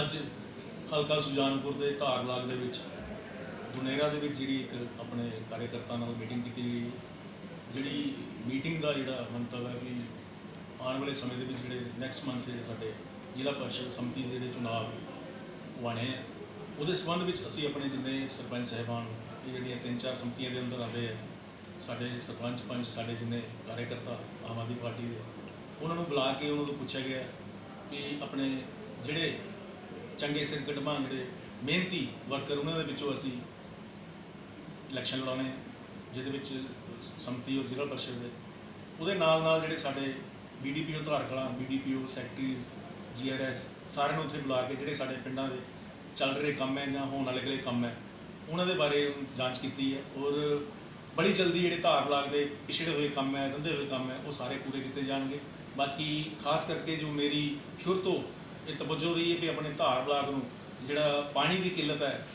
ਅੱਜ ਹਲਕਾ ਸੁਜਾਨਪੁਰ ਦੇ ਧਾਰ ਲਾਗ ਦੇ ਵਿੱਚ ਦੁਨੇਰਾ ਦੇ ਵਿੱਚ ਜਿਹੜੀ ਇੱਕ ਆਪਣੇ ਕਾਰਜਕਰਤਾ ਨਾਲ ਮੀਟਿੰਗ ਕੀਤੀ ਗਈ ਜਿਹੜੀ ਮੀਟਿੰਗ ਦਾ ਜਿਹੜਾ ਮੰਤਵ ਹੈ ਵੀ ਆਉਣ ਵਾਲੇ ਸਮੇਂ ਦੇ ਵਿੱਚ ਜਿਹੜੇ ਨੈਕਸਟ ਮੰਥ ਜਿਹੜੇ ਸਾਡੇ ਜ਼ਿਲ੍ਹਾ ਪਰਿਸ਼ਦ ਸਮਿਤੀ ਜਿਹੜੇ ਚੁਣਾਵ ਹੋਣੇ ਆ, ਉਹਦੇ ਸੰਬੰਧ ਵਿੱਚ ਅਸੀਂ ਆਪਣੇ ਜਿੰਨੇ ਸਰਪੰਚ ਸਹਿਬਾਨ, ਇਹ ਜਿਹੜੀਆਂ ਤਿੰਨ ਚਾਰ ਸਮਿਤੀਆਂ ਦੇ ਅੰਦਰ ਆਉਂਦੇ ਆ, ਸਾਡੇ ਸਰਪੰਚ ਪੰਚ, ਸਾਡੇ ਜਿੰਨੇ ਕਾਰਜਕਰਤਾ ਆਮ ਆਦਮੀ ਪਾਰਟੀ ਦੇ, ਉਹਨਾਂ ਨੂੰ ਬੁਲਾ ਕੇ ਉਹਨਾਂ ਤੋਂ ਪੁੱਛਿਆ ਗਿਆ ਕਿ ਆਪਣੇ ਜਿਹੜੇ ਚੰਗੇ ਸਿਰ ਕਢਵਾਉਣ ਜਿਹੜੇ ਮਿਹਨਤੀ ਵਰਕਰ ਉਹਨਾਂ ਦੇ ਵਿੱਚੋਂ ਅਸੀਂ ਇਲੈਕਸ਼ਨ ਲੜਾਉਣੇ ਜਿਹਦੇ ਵਿੱਚ ਸੰਮਤੀ ਔਰ ਜ਼ਿਲ੍ਹਾ ਪਰਿਸ਼ਦ ਦੇ। ਉਹਦੇ ਨਾਲ ਨਾਲ ਜਿਹੜੇ ਸਾਡੇ BDPO Dharkalan BDPO secretaries GRS ਸਾਰਿਆਂ ਨੂੰ ਉੱਥੇ ਬੁਲਾ ਕੇ ਜਿਹੜੇ ਸਾਡੇ ਪਿੰਡਾਂ ਦੇ ਚੱਲ ਰਹੇ ਕੰਮ ਹੈ ਜਾਂ ਹੋਣ ਵਾਲੇ ਅਗਲੇ ਕੰਮ ਹੈ, ਉਹਨਾਂ ਦੇ ਬਾਰੇ ਜਾਂਚ ਕੀਤੀ ਹੈ ਔਰ ਬੜੀ ਜਲਦੀ ਜਿਹੜੇ ਧਾਰ ਬਲਾਕ ਦੇ ਪਿਛੜੇ ਹੋਏ ਕੰਮ ਹੈ ਦੰਦੇ ਹੋਏ ਕੰਮ ਹੈ, ਉਹ ਸਾਰੇ ਪੂਰੇ ਕੀਤੇ ਜਾਣਗੇ। ਬਾਕੀ ਖਾਸ ਕਰਕੇ ਜੋ ਮੇਰੀ ਸ਼ੁਰੂ ਤੋਂ ਇਹ ਤਵੱਜੋ ਰਹੀ ਹੈ ਕਿ ਆਪਣੇ ਧਾਰ ਬਲਾਕ ਨੂੰ ਜਿਹੜਾ ਪਾਣੀ ਦੀ ਕਿੱਲਤ ਹੈ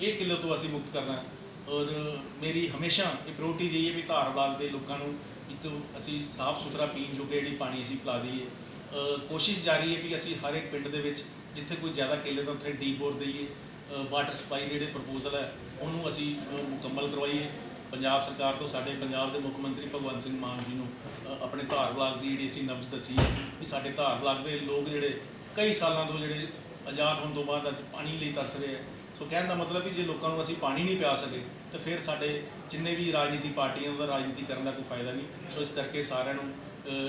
ਇਹ ਕਿੱਲਤ ਤੋਂ ਅਸੀਂ ਮੁਕਤ ਕਰਨਾ ਹੈ। ਔਰ ਮੇਰੀ ਹਮੇਸ਼ਾ ਇਹ ਪ੍ਰਾਇੋਰਟੀ ਰਹੀ ਹੈ ਵੀ ਧਾਰ ਬਲਾਕ ਦੇ ਲੋਕਾਂ ਨੂੰ ਇੱਕ ਅਸੀਂ ਸਾਫ਼ ਸੁਥਰਾ ਪੀਣ ਜੋਗੇ ਜਿਹੜੀ ਪਾਣੀ ਅਸੀਂ ਪਿਲਾ ਦਈਏ। ਅ, ਕੋਸ਼ਿਸ਼ ਜਾਰੀ ਹੈ ਕਿ ਅਸੀਂ ਹਰ ਇੱਕ ਪਿੰਡ ਦੇ ਵਿੱਚ ਜਿੱਥੇ ਕੋਈ ਜ਼ਿਆਦਾ ਕਿੱਲਤ ਹੈ ਉੱਥੇ ਡੀ ਬੋਰ ਦਈਏ। ਵਾਟਰ ਸਪਲਾਈ ਜਿਹੜੇ ਪ੍ਰਪੋਜ਼ਲ ਹੈ ਉਹਨੂੰ ਅਸੀਂ ਮੁਕੰਮਲ ਕਰਵਾਈਏ। ਪੰਜਾਬ ਸਰਕਾਰ ਤੋਂ ਸਾਡੇ ਪੰਜਾਬ ਦੇ ਮੁੱਖ ਮੰਤਰੀ ਭਗਵੰਤ ਸਿੰਘ ਮਾਨ ਜੀ ਨੂੰ ਆਪਣੇ ਧਾਰ ਬਲਾਕ ਦੀ ਜਿਹੜੀ ਅਸੀਂ ਨਬਜ਼ ਦੱਸੀ ਹੈ ਵੀ ਸਾਡੇ ਧਾਰ ਬਲਾਕ ਦੇ ਲੋਕ ਜਿਹੜੇ ਕਈ ਸਾਲਾਂ ਤੋਂ ਜਿਹੜੇ ਆਜ਼ਾਦ ਹੋਣ ਤੋਂ ਬਾਅਦ ਅੱਜ ਪਾਣੀ ਲਈ ਤਰਸ ਰਹੇ ਹੈ ਸੋ ਕਹਿਣ ਦਾ ਮਤਲਬ ਵੀ ਜੇ ਲੋਕਾਂ ਨੂੰ ਅਸੀਂ ਪਾਣੀ ਨਹੀਂ ਪਿਆ ਸਕੇ, ਤਾਂ ਫਿਰ ਸਾਡੇ ਜਿੰਨੇ ਵੀ ਰਾਜਨੀਤੀ ਪਾਰਟੀਆਂ ਉਹਦਾ ਰਾਜਨੀਤੀ ਕਰਨ ਦਾ ਕੋਈ ਫਾਇਦਾ ਨਹੀਂ। ਸੋ ਇਸ ਕਰਕੇ ਸਾਰਿਆਂ ਨੂੰ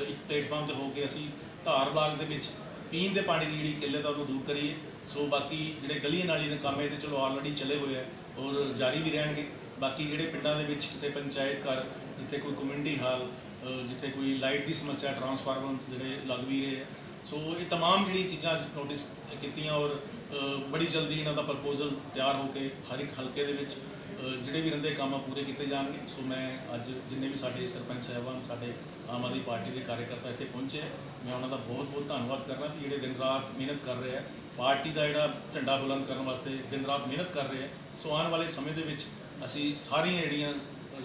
ਇੱਕ ਪਲੇਟਫਾਰਮ ਤੇ ਹੋ ਕੇ ਅਸੀਂ ਧਾਰ ਬਲਾਕ ਦੇ ਵਿੱਚ ਪੀਣ ਦੇ ਪਾਣੀ ਦੀ ਜਿਹੜੀ ਕਿੱਲਤ ਆ ਉਹਨੂੰ ਦੂਰ ਕਰੀਏ। ਸੋ ਬਾਕੀ ਜਿਹੜੇ ਗਲੀਆਂ ਨਾਲੀਆਂ ਦੇ ਕੰਮ ਹੈ ਤੇ ਚਲੋ ਆਲਰੇਡੀ ਚੱਲੇ ਹੋਏ ਆ ਔਰ ਜਾਰੀ ਵੀ ਰਹਿਣਗੇ। ਬਾਕੀ ਜਿਹੜੇ ਪਿੰਡਾਂ ਦੇ ਵਿੱਚ ਕਿਤੇ ਪੰਚਾਇਤ ਘਰ ਜਿੱਥੇ ਕੋਈ ਕਮਿਊਨਿਟੀ ਹਾਲ ਅ, ਜਿੱਥੇ ਕੋਈ ਲਾਈਟ ਦੀ ਸਮੱਸਿਆ ਟਰਾਂਸਫਾਰਮਰ ਜਿਹੜੇ ਲੱਗ ਵੀ ਰਹੇ ਆ ਸੋ ਇਹ तमाम ਜਿਹੜੀ ਚੀਜ਼ਾਂ ਨੋਟਿਸ ਕੀਤੀਆਂ ਔਰ ਅ, ਬੜੀ ਜਲਦੀ ਇਹਨਾਂ ਦਾ ਪ੍ਰਪੋਜ਼ਲ ਤਿਆਰ ਹੋ ਕੇ ਹਰ ਇੱਕ ਹਲਕੇ ਦੇ ਵਿੱਚ ਅ, ਜਿਹੜੇ ਵੀ ਰਹਿੰਦੇ ਕੰਮ ਆ ਪੂਰੇ ਕੀਤੇ ਜਾਣਗੇ ਸੋ ਮੈਂ ਅੱਜ ਜਿੰਨੇ ਵੀ ਸਾਡੇ ਸਰਪੰਚ ਸਾਹਿਬਾਨ ਸਾਡੇ ਆਮ ਆਦਮੀ ਪਾਰਟੀ ਦੇ ਕਾਰਜਕਰਤਾ ਇੱਥੇ ਪਹੁੰਚੇ ਆ, ਮੈਂ ਉਹਨਾਂ ਦਾ ਬਹੁਤ ਬਹੁਤ ਧੰਨਵਾਦ ਕਰਦਾ ਵੀ ਜਿਹੜੇ ਦਿਨ ਰਾਤ ਮਿਹਨਤ ਕਰ ਰਹੇ ਆ ਪਾਰਟੀ ਦਾ ਜਿਹੜਾ ਝੰਡਾ ਬੁਲੰਦ ਕਰਨ ਵਾਸਤੇ ਦਿਨ ਰਾਤ ਮਿਹਨਤ ਕਰ ਰਹੇ ਆ ਸੋ ਆਉਣ ਵਾਲੇ ਸਮੇਂ ਦੇ ਵਿੱਚ ਅਸੀਂ ਸਾਰੀਆਂ ਜਿਹੜੀਆਂ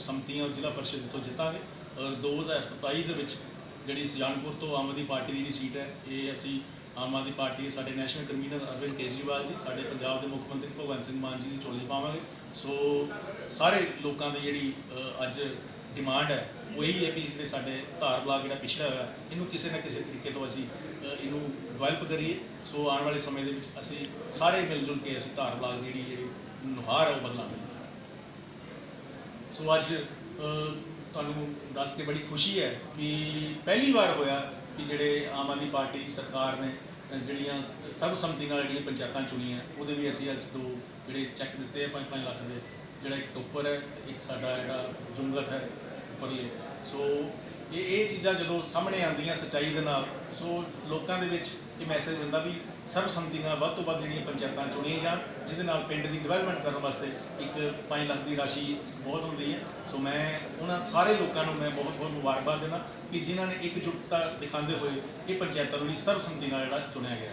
ਸੰਮਤੀਆਂ ਔਰ ਜ਼ਿਲ੍ਹਾ ਪਰਿਸ਼ਦ ਤੋਂ ਜਿੱਤਾਂਗੇ। ਔਰ 2027 ਦੇ ਵਿੱਚ ਜਿਹੜੀ ਸੁਜਾਨਪੁਰ ਤੋਂ ਆਮ ਆਦਮੀ ਪਾਰਟੀ ਦੀ ਜਿਹੜੀ ਸੀਟ ਹੈ, ਇਹ ਅਸੀਂ ਆਮ ਆਦਮੀ ਪਾਰਟੀ ਸਾਡੇ ਨੈਸ਼ਨਲ ਕਨਵੀਨਰ ਅਰਵਿੰਦ ਕੇਜਰੀਵਾਲ ਜੀ, ਸਾਡੇ ਪੰਜਾਬ ਦੇ ਮੁੱਖ ਮੰਤਰੀ ਭਗਵੰਤ ਸਿੰਘ ਮਾਨ ਜੀ ਦੀ ਝੋਲੀ ਪਾਵਾਂਗੇ। ਸੋ ਸਾਰੇ ਲੋਕਾਂ ਦੀ ਜਿਹੜੀ ਅੱਜ ਡਿਮਾਂਡ ਹੈ, ਉਹ ਇਹੀ ਹੈ ਕਿ ਜਿਹੜੇ ਸਾਡੇ ਧਾਰ ਬਲਾਕ ਜਿਹੜਾ ਪਿਛੜਾ ਹੋਇਆ, ਇਹਨੂੰ ਕਿਸੇ ਨਾ ਕਿਸੇ ਤਰੀਕੇ ਤੋਂ ਅਸੀਂ ਇਹਨੂੰ ਡਿਵੈਲਪ ਕਰੀਏ। ਸੋ ਆਉਣ ਵਾਲੇ ਸਮੇਂ ਦੇ ਵਿੱਚ ਅਸੀਂ ਸਾਰੇ ਮਿਲ ਜੁਲ ਕੇ ਅਸੀਂ ਧਾਰ ਬਲਾਕ ਜਿਹੜੀ ਜਿਹੜੀ ਨੁਹਾਰ ਹੈ, ਉਹ ਬਦਲਾਂਗੇ। ਸੋ ਅੱਜ ਤੁਹਾਨੂੰ ਦੱਸ ਕੇ ਬੜੀ ਖੁਸ਼ੀ ਹੈ ਕਿ ਪਹਿਲੀ ਵਾਰ ਹੋਇਆ ਕਿ ਜਿਹੜੇ ਆਮ ਆਦਮੀ ਪਾਰਟੀ ਦੀ ਸਰਕਾਰ ਨੇ ਜਿਹੜੀਆਂ ਸਰਬਸੰਮਤੀ ਨਾਲ ਜਿਹੜੀਆਂ ਪੰਚਾਇਤਾਂ ਚੁਣੀਆਂ, ਉਹਦੇ ਵੀ ਅਸੀਂ ਅੱਜ ਦੋ ਜਿਹੜੇ ਚੈੱਕ ਦਿੱਤੇ ਆ 5-5 ਲੱਖ ਦੇ, ਜਿਹੜਾ ਇੱਕ ਟੋਪਰ ਹੈ ਤੇ ਇੱਕ ਸਾਡਾ ਜਿਹੜਾ ਜੁੰਗਤ ਹੈ, ਉੱਪਰਲੇ। ਸੋ ਇਹ ਇਹ ਚੀਜ਼ਾਂ ਜਦੋਂ ਸਾਹਮਣੇ ਆਉਂਦੀਆਂ ਸੱਚਾਈ ਦੇ ਨਾਲ, ਸੋ ਲੋਕਾਂ ਦੇ ਵਿੱਚ ਇਹ ਮੈਸੇਜ ਹੁੰਦਾ ਵੀ ਸਰਬਸੰਮਤੀ ਨਾਲ ਵੱਧ ਤੋਂ ਵੱਧ ਜਿਹੜੀਆਂ ਪੰਚਾਇਤਾਂ ਚੁਣੀਆਂ ਜਾਣ, ਜਿਹਦੇ ਨਾਲ ਪਿੰਡ ਦੀ ਡਿਵੈਲਪਮੈਂਟ ਕਰਨ ਵਾਸਤੇ ਇੱਕ 5 ਲੱਖ ਦੀ ਰਾਸ਼ੀ ਬਹੁਤ ਹੁੰਦੀ ਹੈ। ਸੋ ਮੈਂ ਉਹਨਾਂ ਸਾਰੇ ਲੋਕਾਂ ਨੂੰ ਮੈਂ ਬਹੁਤ ਬਹੁਤ ਮੁਬਾਰਕਬਾਦ ਦਿੰਦਾ ਕਿ ਜਿਨ੍ਹਾਂ ਨੇ ਇਕਜੁੱਟਤਾ ਦਿਖਾਉਂਦੇ ਹੋਏ ਇਹ ਪੰਚਾਇਤਾਂ ਨੂੰ ਵੀ ਸਰਬਸੰਮਤੀ ਨਾਲ ਜਿਹੜਾ ਚੁਣਿਆ ਗਿਆ।